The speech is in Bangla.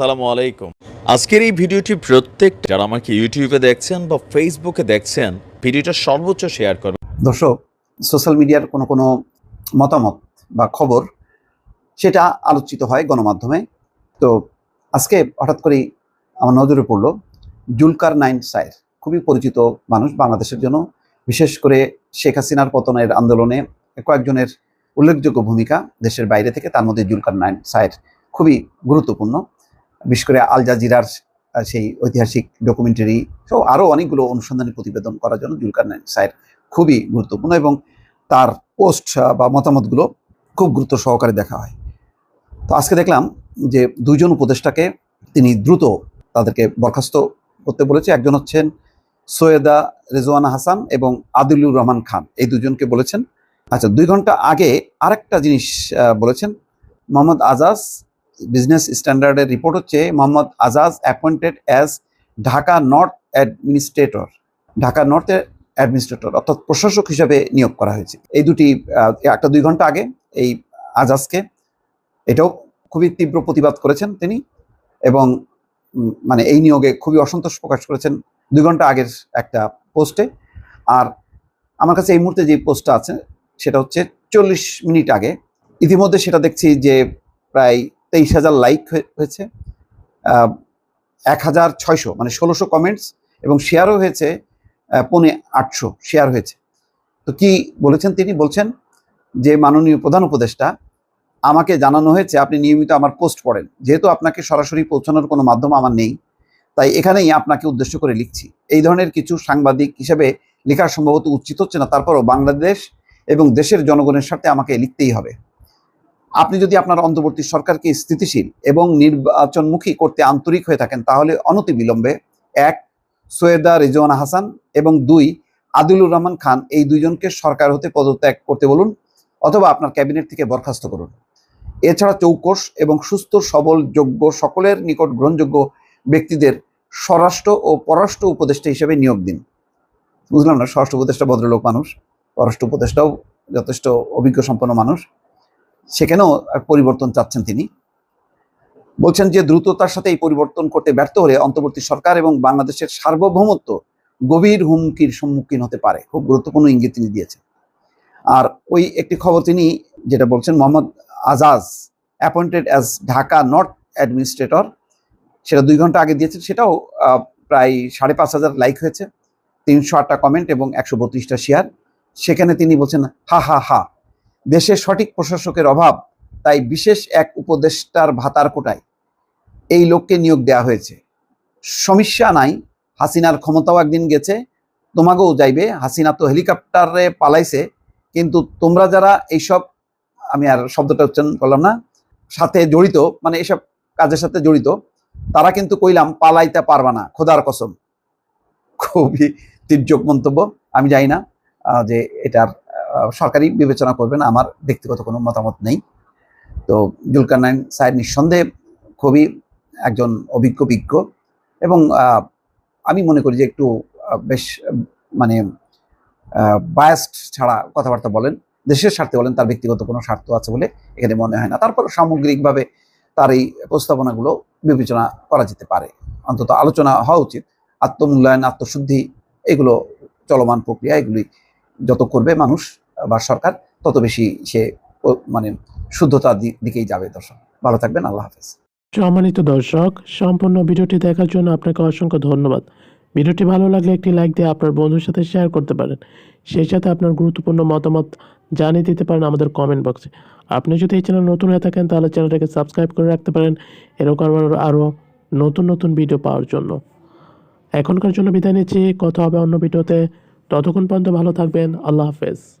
সালামু আলাইকুম। আজকের এই ভিডিওটি প্রত্যেক যারা আমাকে ইউটিউবে দেখছেন বা ফেসবুকে দেখছেন, ভিডিওটা সর্বোচ্চ শেয়ার করবেন দর্শক, সোশ্যাল মিডিয়ার কোনো কোনো মতামত বা খবর, সেটা আলোচিত হয় গণমাধ্যমে। তো আজকে হঠাৎ করেই আমার নজরে পড়ল জুলকার নাইন সাইর খুবই পরিচিত মানুষ বাংলাদেশের জন্য। বিশেষ করে শেখ হাসিনার পতনের আন্দোলনে কয়েকজনের উল্লেখযোগ্য ভূমিকা দেশের বাইরে থেকে, তার মধ্যে জুলকার নাইন সাইর খুবই গুরুত্বপূর্ণ। বিশেষ করে আল জাজিরার সেই ঐতিহাসিক ডকুমেন্টারি সহ আরও অনেকগুলো অনুসন্ধানী প্রতিবেদন করার জন্য জুলকার সাইর খুবই গুরুত্বপূর্ণ এবং তার পোস্ট বা মতামতগুলো খুব গুরুত্ব সহকারে দেখা হয়। তো আজকে দেখলাম যে দুইজন উপদেষ্টাকে তিনি দ্রুত তাদেরকে বরখাস্ত করতে বলেছে। একজন হচ্ছেন সৈয়দা রেজওয়ানা হাসান এবং আদিলুর রহমান খান, এই দুজনকে বলেছেন। আচ্ছা দুই ঘণ্টা আগে আরেকটা জিনিস বলেছেন। মোহাম্মদ আজাজ বিজনেস স্ট্যান্ডার্ডের রিপোর্ট হচ্ছে Mohammad Azaz appointed as Dhaka north administrator Dhaka নর্থের administrator অর্থাৎ প্রশাসক হিসাবে নিয়োগ করা হয়েছে। এই দুটি একটা দুই ঘণ্টা আগে এই আজাজকে এটাও খুবই তীব্র প্রতিবাদ করেছেন তিনি এবং মানে এই নিয়োগে খুবই অসন্তোষ প্রকাশ করেছেন দুই ঘণ্টা আগের একটা পোস্টে। আর আমার কাছে এই মুহূর্তে যে পোস্টটা আছে সেটা হচ্ছে চল্লিশ মিনিট আগে। ইতিমধ্যে সেটা দেখছি যে প্রায় তেইশ হাজার লাইক হয়েছে। এক হাজার ছয়শো মানে ষোলোশো কমেন্টস এবং শেয়ারও হয়েছে পৌনে আটশো শেয়ার হয়েছে। তো কি বলেছেন তিনি? বলছেন যে মাননীয় প্রধান উপদেষ্টা, আমাকে জানানো হয়েছে, আপনি নিয়মিত আমার পোস্ট পড়েন। যেহেতু আপনাকে সরাসরি পৌঁছানোর কোনো মাধ্যম আমার নেই, তাই এখানেই আপনাকে উদ্দেশ্য করে লিখছি। এই ধরনের কিছু সাংবাদিক হিসেবে লেখা সম্ভবত উচিত হচ্ছে না, তারপরও বাংলাদেশ এবং দেশের জনগণের সাথে আমাকে লিখতেই হবে। আপনি যদি আপনার অন্তর্বর্তী সরকারকে স্থিতিশীল এবং নির্বাচনমুখী করতে আন্তরিক হয়ে থাকেন, তাহলে অনতিবিলম্বে এক, সৈয়দা রেজওয়ানা হাসান এবং দুই, আদিলুর রহমান খান এই দুইজনকে সরকার হতে পদত্যাগ করতে বলুন অথবা আপনার ক্যাবিনেট থেকে বরখাস্ত করুন। এছাড়া চৌকস এবং সুস্থ, সবল, যোগ্য সকলের নিকট গ্রহণযোগ্য ব্যক্তিদের স্বরাষ্ট্র ও পররাষ্ট্র উপদেষ্টা হিসেবে নিয়োগ দিন। বুঝলাম না, স্বরাষ্ট্র উপদেষ্টা ভদ্রলোক মানুষ, পররাষ্ট্র উপদেষ্টাও যথেষ্ট অভিজ্ঞ, সম্পন্ন মানুষ। সেখানেও পরিবর্তন চাচ্ছেন তিনি। বলছেন যে দ্রুততার সাথে এই পরিবর্তন করতে ব্যর্থ হলে অন্তর্বর্তী সরকার এবং বাংলাদেশের সার্বভৌমত্ব গভীর হুমকির সম্মুখীন হতে পারে। খুব গুরুত্বপূর্ণ ইঙ্গিত তিনি দিয়েছেন। আর ওই একটি খবর তিনি যেটা বলছেন, Mohammad Azaz appointed as Dhaka north administrator সেটা দুই ঘণ্টা আগে দিয়েছেন, সেটাও প্রায় সাড়ে পাঁচ হাজার লাইক হয়েছে, তিনশো আটটা কমেন্ট এবং একশো বত্রিশটা শেয়ার সেখানে তিনি বলছেন, হা হা হা দেশে সঠিক প্রশাসকের অভাব, তাই বিশেষ এক উপদেষ্টার ভাতার কোটায় এই লোককে নিয়োগ দেওয়া হয়েছে। সমস্যা নাই, হাসিনার ক্ষমতাও একদিন গেছে, তোমাকেও যাইবে, হাসিনা তো হেলিকপ্টারে পালাইছে, কিন্তু তোমরা যারা এইসব, আমি আর শব্দটা উচ্চারণ করলাম না, সাথে জড়িত মানে এসব কাজের সাথে জড়িত, তারা কিন্তু কইলাম পালাইতে পারবা না, খোদার কসম। খুবই তির্যক মন্তব্য, আমি জানি না যে এটার সরকারি বিবেচনা করবেন, আমার ব্যক্তিগত কোনো মতামত নেই। তো জুলকার নাইন সাহেব নিঃসন্দেহে খুবই একজন অভিজ্ঞ বিজ্ঞ এবং আমি মনে করি যে একটু বেশ মানে বায়াস্ট ছাড়া কথাবার্তা বলেন, দেশের স্বার্থে বলেন, তার ব্যক্তিগত কোনো স্বার্থ আছে বলে এখানে মনে হয় না। তারপর সামগ্রিকভাবে তার এই প্রস্তাবনাগুলো বিবেচনা করা যেতে পারে। অন্তত আলোচনা হওয়া উচিত। আত্মমূল্যায়ন, আত্মশুদ্ধি, এগুলো চলমান প্রক্রিয়া, এগুলি যত করবে মানুষ বা সরকার, তত বেশি সে মানে শুদ্ধতার দিকেই যাবে দর্শক। ভালো থাকবেন, আল্লাহ হাফেজ। সম্মানিত দর্শক, সম্পূর্ণ ভিডিওটি দেখার জন্য আপনাকে অসংখ্য ধন্যবাদ। ভিডিওটি ভালো লাগলে একটি লাইক দিয়ে আপনার বন্ধুর সাথে শেয়ার করতে পারেন। সেই সাথে আপনার গুরুত্বপূর্ণ মতামত জানিয়ে দিতে পারেন আমাদের কমেন্ট বক্সে আপনি যদি এই চ্যানেল নতুন হয়ে থাকেন, তাহলে চ্যানেলটাকে সাবস্ক্রাইব করে রাখতে পারেন। এরকম আরও নতুন নতুন ভিডিও পাওয়ার জন্য। এখনকার জন্য বিদায় নিচ্ছি। কথা হবে অন্য ভিডিওতে ততক্ষণ পর্যন্ত ভালো থাকবেন। আল্লাহ হাফেজ।